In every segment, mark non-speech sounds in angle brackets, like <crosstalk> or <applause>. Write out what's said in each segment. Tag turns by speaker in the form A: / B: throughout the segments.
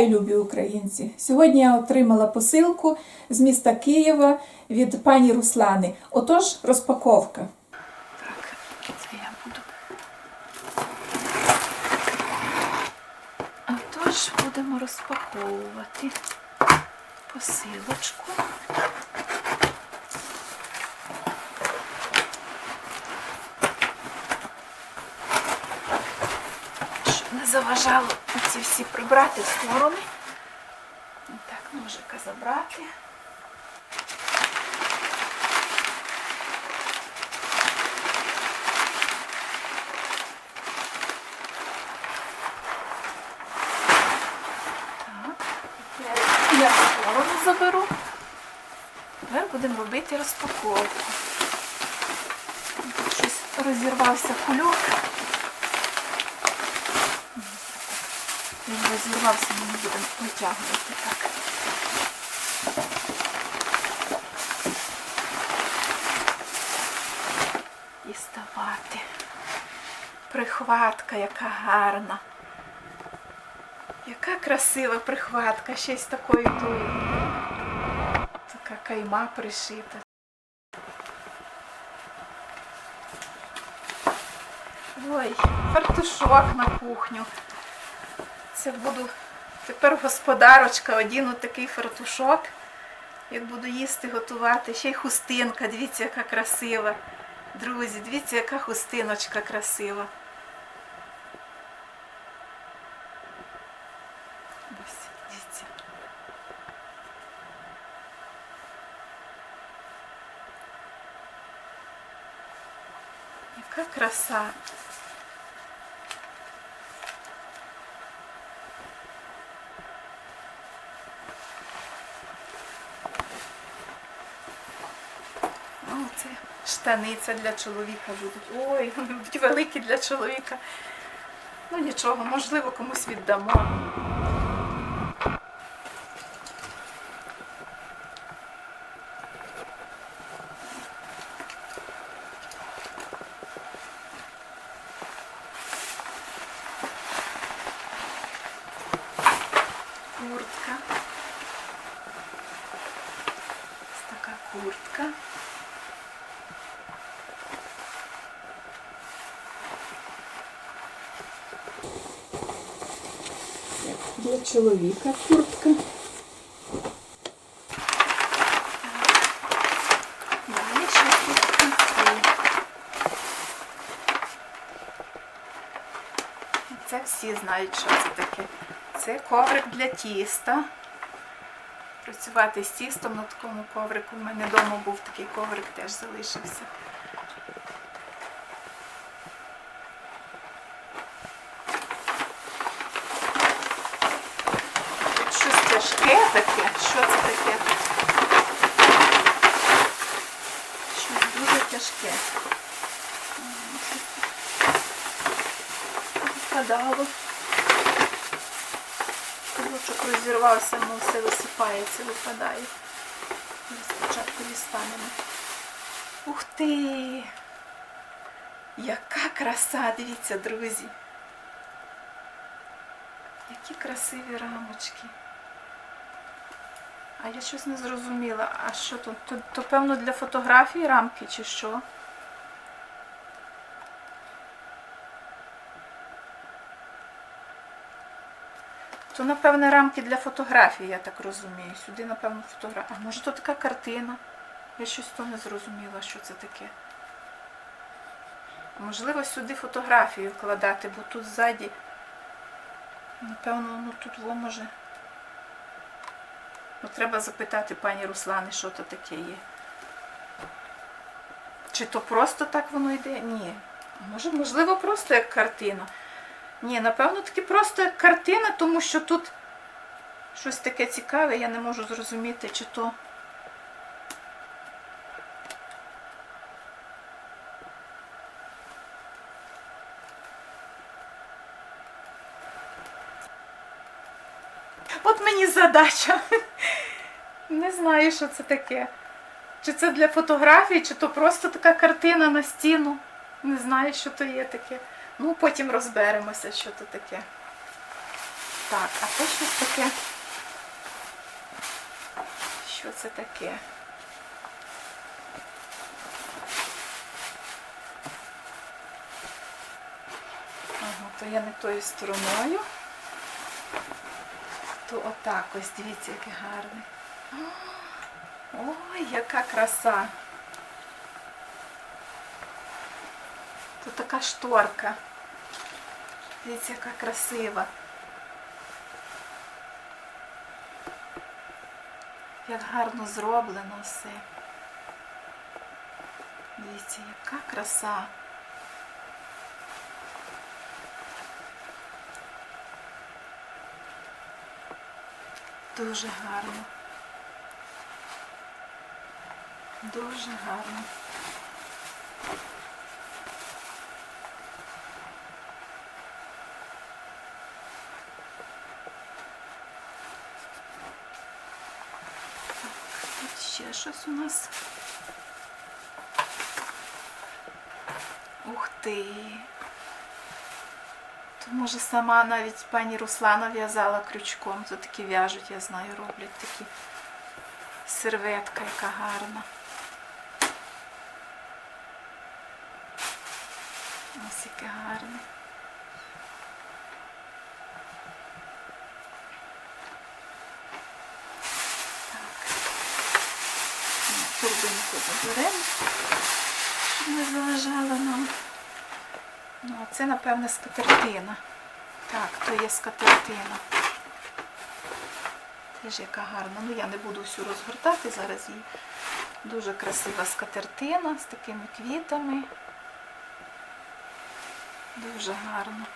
A: Вітаю, любі українці! Сьогодні я отримала посилку з міста Києва від пані Руслани. Отож, розпаковка.
B: Так, це я буду. Отож, будемо розпаковувати посилочку. Заважало ці всі прибрати в сторони. Так, ножика забрати. Я сторону заберу. Тепер будемо робити розпаковку. Щось розірвався кульок. Розірвався, ми будемо витягувати так. Діставати. Прихватка, яка гарна. Яка красива прихватка, ще з такою тою. Така кайма пришита. Ой, фартушок на кухню. Це буду тепер господарочка, одіну такий фартушок. Як буду їсти, готувати. Ще й хустинка, дивіться, яка красива. Друзі, дивіться, яка хустиночка красива. Ось, дивіться. Яка краса. О, це штани це для чоловіка будуть. Ой, вони будуть великі для чоловіка. Ну нічого, можливо, комусь віддамо. Куртка. Ось така куртка.
A: Чоловіка куртка.
B: Це всі знають, що це таке. Це коврик для тіста. Працювати з тістом на такому коврику. У мене вдома був такий коврик, теж залишився. Тут щось тяжке таке. Що це таке? Щось дуже тяжке. Впадало. Кубочок розірвався, воно все висипається, випадає. Спочатку дістанемо. Ух ти! Яка краса, дивіться, друзі. Які красиві рамочки. А я щось не зрозуміла. А що тут? То, то певно для фотографії рамки чи що? То, напевне, рамки для фотографії, я так розумію. Сюди, напевно, фотографія. А може то така картина? Я щось то не зрозуміла, що це таке. Можливо, сюди фотографію вкладати, бо тут ззаді, напевно, ну тут во може. Ну, треба запитати пані Руслани, що то таке є. Чи то просто так воно йде? Ні. Може, можливо, просто як картина. Ні, напевно, таки просто як картина, тому що тут щось таке цікаве, я не можу зрозуміти, чи то. От мені задача. Не знаю, що це таке. Чи це для фотографії, чи то просто така картина на стіну. Не знаю, що то є таке. Ну, потім розберемося, що то таке. Так, а це щось таке. Що це таке? Ага, то я не тою стороною. То отак ось, дивіться, який гарний. Ой, яка краса. Тут така шторка. Дивіться, яка красива. Як гарно зроблено все. Дивіться, яка краса. Дуже гарно. Дуже гарно. Ще щось у нас. Ух ти. То може сама навіть пані Руслана в'язала крючком. Тут такі в'яжуть, я знаю, роблять такі. Серветка, яка гарна. Ось яке гарне. Турбинку заберемо, щоб не заважала нам. Ну, а це, напевне, скатертина. Так, то є скатертина. Теж яка гарна. Ну, я не буду всю розгортати, зараз її дуже красива скатертина з такими квітами. Дуже гарно.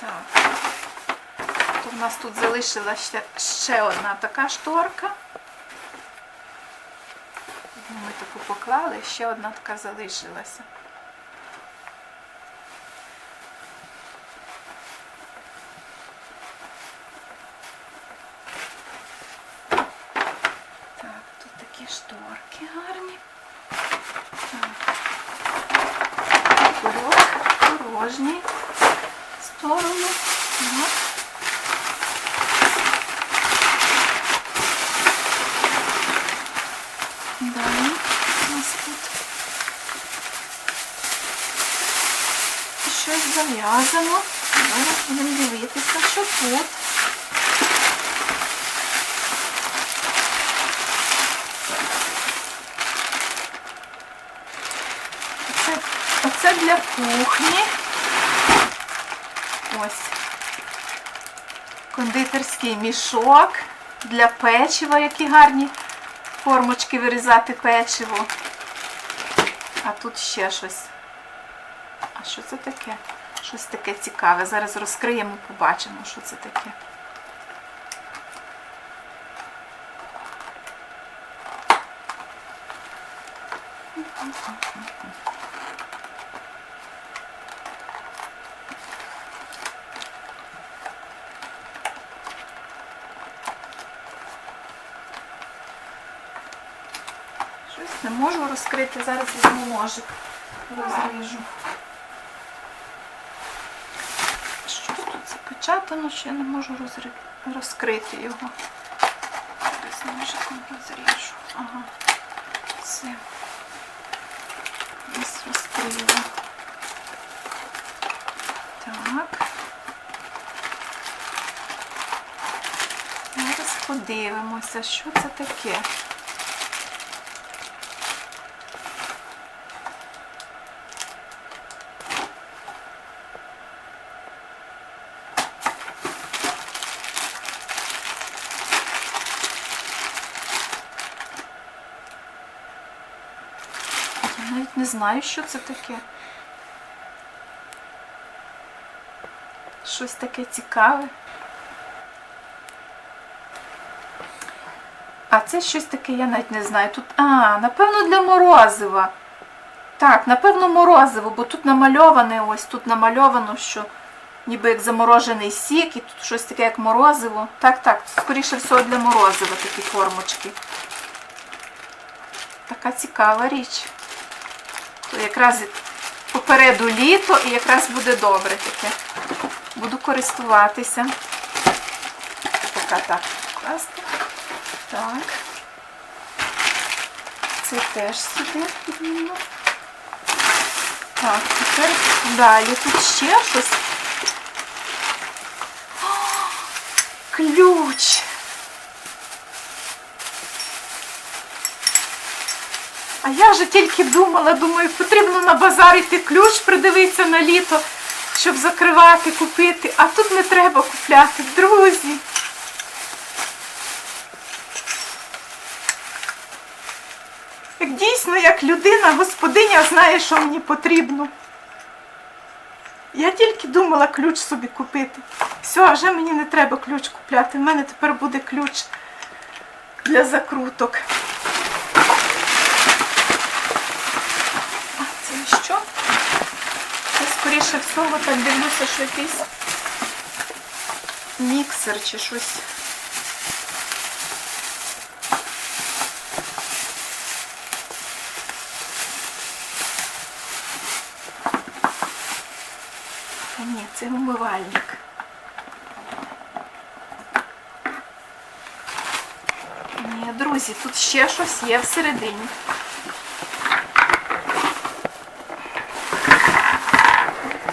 B: Так. То в нас тут залишилася ще, одна така шторка. Ми таку поклали, ще одна така залишилася. Так, тут такі шторки гарні. Так. Кульок порожній. Далі у нас тут щось зав'язано. Зараз будемо дивитися, що тут. Оце, оце для кухні. Ось. Кондитерський мішок для печива, які гарні формочки вирізати печиво. А тут ще щось. А що це таке? Щось таке цікаве. Зараз розкриємо, побачимо, що це таке. Щось не можу розкрити, зараз візьму ножик, розріжу. Що тут запечатано, я не можу розкрити його. Зараз ножиком розріжу. Ага. Все. Ось розкрила. Так. Зараз подивимося, що це таке. Я навіть не знаю, що це таке. Щось таке цікаве. А це щось таке, я навіть не знаю. Тут, а, напевно, для морозива. Так, напевно, морозиво, бо тут намальоване, ось тут намальовано, що ніби як заморожений сік, і тут щось таке, як морозиво. Так, так, скоріше всього для морозива такі формочки. така цікава річ. То якраз попереду літо і якраз буде добре таке. Буду користуватися. Така так. класти. Так. Це теж сюди підніму. Так, тепер далі. Тут ще щось. О, ключ. А я вже тільки думала, думаю, потрібно на базар йти ключ придивитися на літо, щоб закривати, купити. А тут не треба купляти, друзі. Як дійсно, як людина, господиня знає, що мені потрібно. Я тільки думала ключ собі купити. Все, а вже мені не треба ключ купляти. У мене тепер буде ключ для закруток. А це що? Це скоріше всього так дивлюся, що якийсь міксер чи щось. Ні, це умивальник. Ні, друзі, тут ще щось є всередині.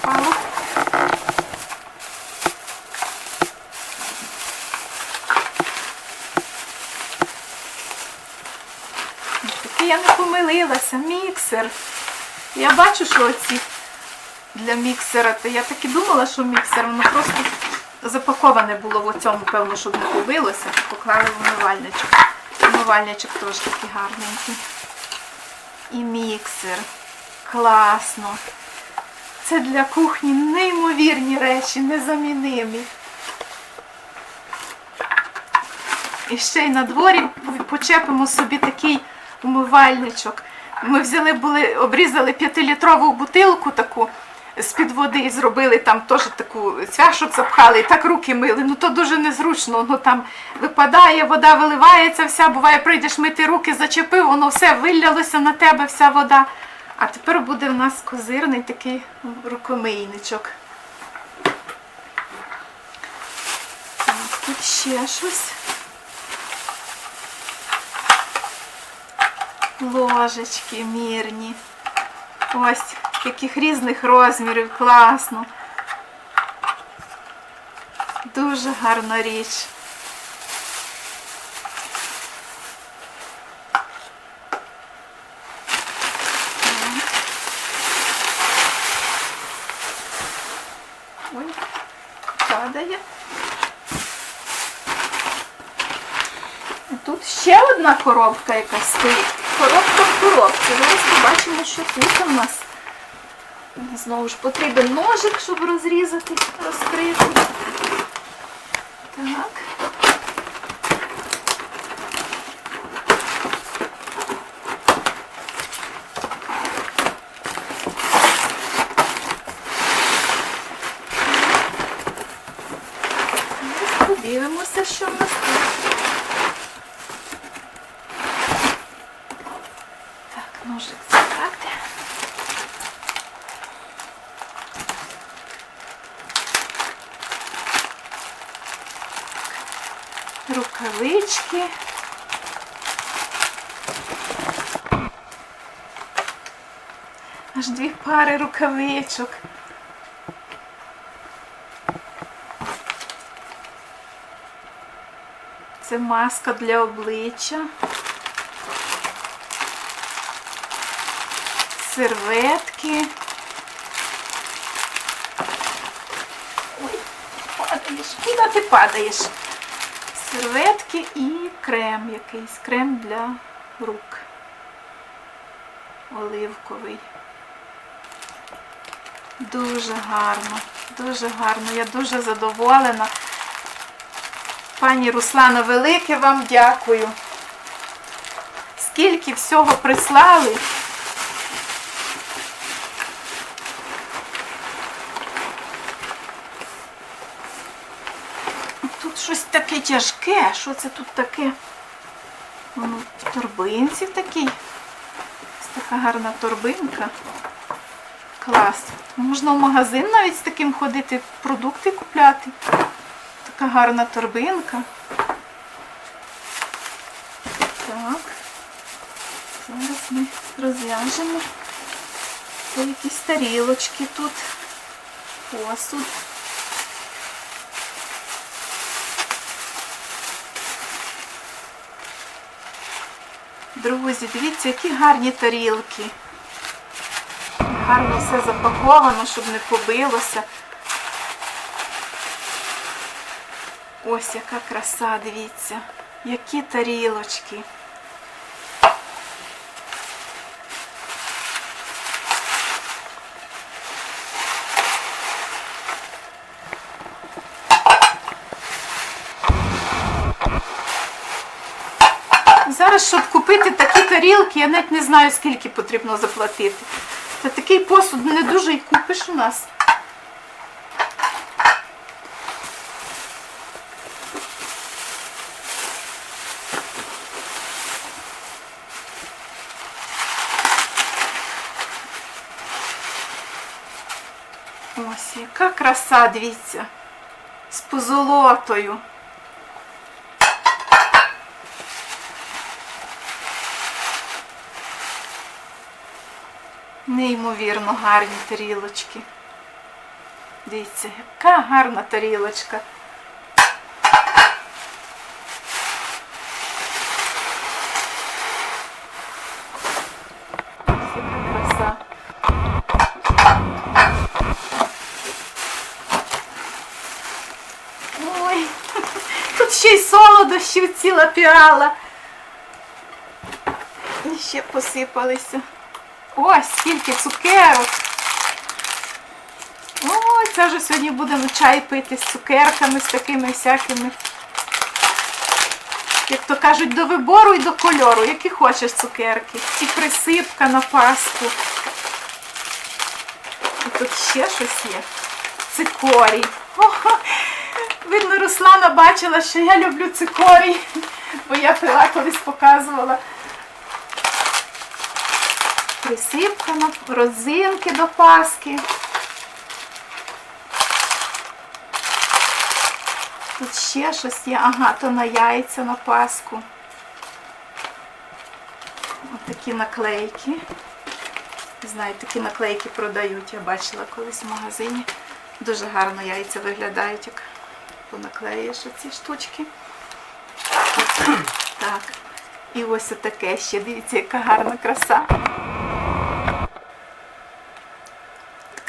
B: Впало. Таки я. Міксер. Я бачу, що оці для міксера, то я так і думала, що міксер, воно просто запаковане було в цьому, певно, щоб не побилося. Поклали в умивальничок. Умивальничок теж такий гарненький. І міксер. Класно. Це для кухні неймовірні речі, незамінимі. І ще й на дворі почепимо собі такий умивальничок. Ми взяли, були, обрізали 5-літрову бутилку таку з-під води і зробили там теж таку цвяшок запхали і так руки мили. Ну то дуже незручно. Ну там випадає, вода виливається, вся буває, прийдеш мити руки, зачепив, воно все виллялося на тебе, вся вода. А тепер буде в нас козирний такий рукомийничок. Так, тут ще щось. Ложечки мірні. Ось яких різних розмірів, класно. Дуже гарна річ. Ой, падає. Тут ще одна коробка якась стоїть. Коробка в коробці. Зараз побачимо, що тут у нас. Знову ж потрібен ножик, щоб розрізати, розкрити. Так. Подивимося, що в нас тут. Так, ножик забрати. Рукавички. Аж дві пари рукавичок. Це маска для обличчя. Серветки. Ой, падаєш. Куди ти падаєш? Серветки і крем якийсь. Крем для рук. Оливковий. Дуже гарно, дуже гарно. Я дуже задоволена. Пані Руслана, велике вам дякую. Скільки всього прислали. Тут щось таке тяжке. Що це тут таке? Воно в торбинці такій. Така гарна торбинка. Клас. Можна в магазин навіть з таким ходити, продукти купляти. Така гарна торбинка. Так. Зараз ми розв'яжемо. Це якісь тарілочки тут. Посуд. Друзі, дивіться, які гарні тарілки. Гарно все запаковано, щоб не побилося. Ось яка краса, дивіться. Які тарілочки. Зараз, щоб купити такі тарілки, я навіть не знаю, скільки потрібно заплатити. Та такий посуд не дуже й купиш у нас. Ось яка краса, дивіться, з позолотою. Неймовірно гарні тарілочки. Дивіться, яка гарна тарілочка. Ой, <laughs> тут ще й солодощів ціла піала. І ще посипалися. Ось скільки цукерок. Ой, це вже сьогодні будемо чай пити з цукерками, з такими всякими. Як то кажуть, до вибору і до кольору, які хочеш цукерки. І присипка на паску. І тут ще щось є. Цикорій. Ого, видно, Руслана бачила, що я люблю цикорій, бо я пила колись показувала присипка на розинки до паски. Тут ще щось є. Ага, то на яйця на паску. Ось такі наклейки. Не знаю, такі наклейки продають. Я бачила колись в магазині. Дуже гарно яйця виглядають, як понаклеїш оці штучки. Так. І ось таке ще. Дивіться, яка гарна краса.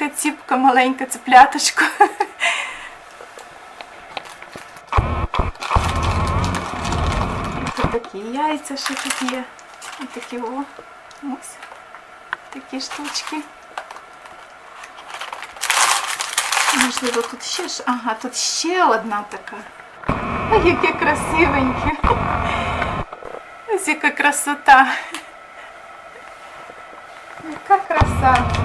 B: Така ціпка маленька, цепляточко. Тут такі яйця ще тут є. Ось такі о. Ось. Такі штучки. Можливо, тут ще ж. Ага, тут ще одна така. Ой, яке красивеньке. Ось яка красота. Яка краса.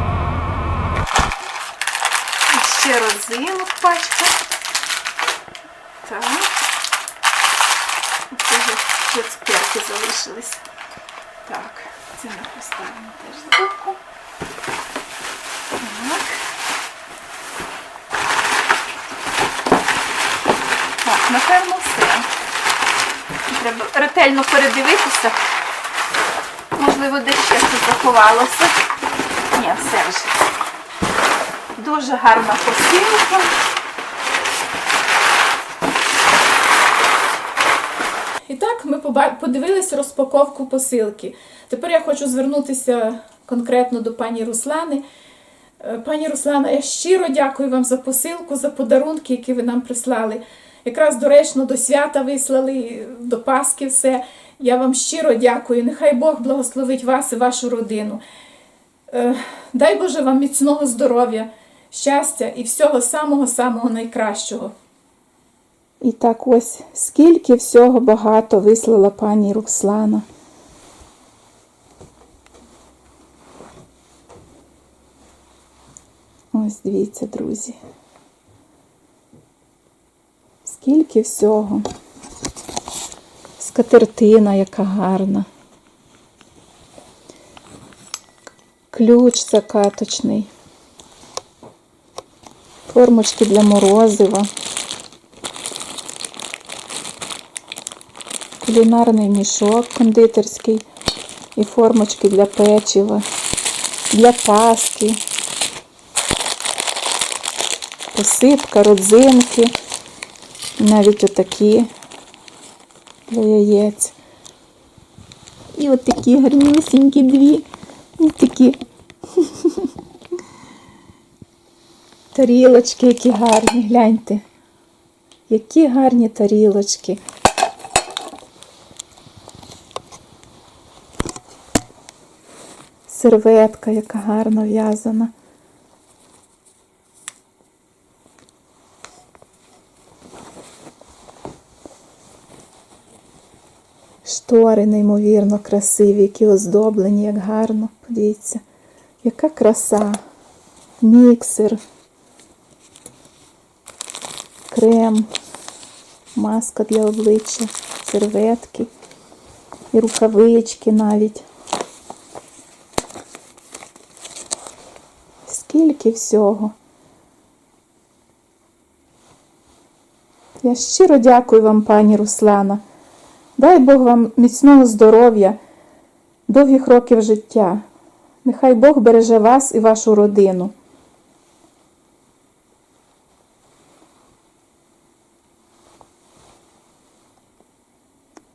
B: Ще розинок пачка. Так. Це вже ще цукерки залишились. Так, це ми поставимо теж збоку. Так. Так, напевно, все. Треба ретельно передивитися. Можливо, десь ще щось заховалося. Ні, все вже. Дуже гарна посилка.
A: І так ми подивилися розпаковку посилки. Тепер я хочу звернутися конкретно до пані Руслани. Е, Пані Руслана, я щиро дякую вам за посилку, за подарунки, які ви нам прислали. Якраз доречно до свята вислали, до Пасхи все. Я вам щиро дякую. Нехай Бог благословить вас і вашу родину. Е, Дай Боже вам міцного здоров'я, щастя і всього самого-самого найкращого. І так ось скільки всього багато вислала пані Руслана. Ось дивіться, друзі. Скільки всього. Скатертина, яка гарна. ключ закаточний, формочки для морозива, кулінарний мішок кондитерський і формочки для печива, для паски, посипка, родзинки, навіть отакі для яєць. І от такі гарнюсінькі дві. І такі <laughs> тарілочки, які гарні, гляньте. Які гарні тарілочки. Серветка, яка гарно в'язана. Штори неймовірно красиві, які оздоблені, як гарно. Подивіться, яка краса. Міксер, крем, маска для обличчя, серветки і рукавички навіть. Скільки всього. Я щиро дякую вам, пані Руслана. Дай Бог вам міцного здоров'я, довгих років життя. Нехай Бог береже вас і вашу родину.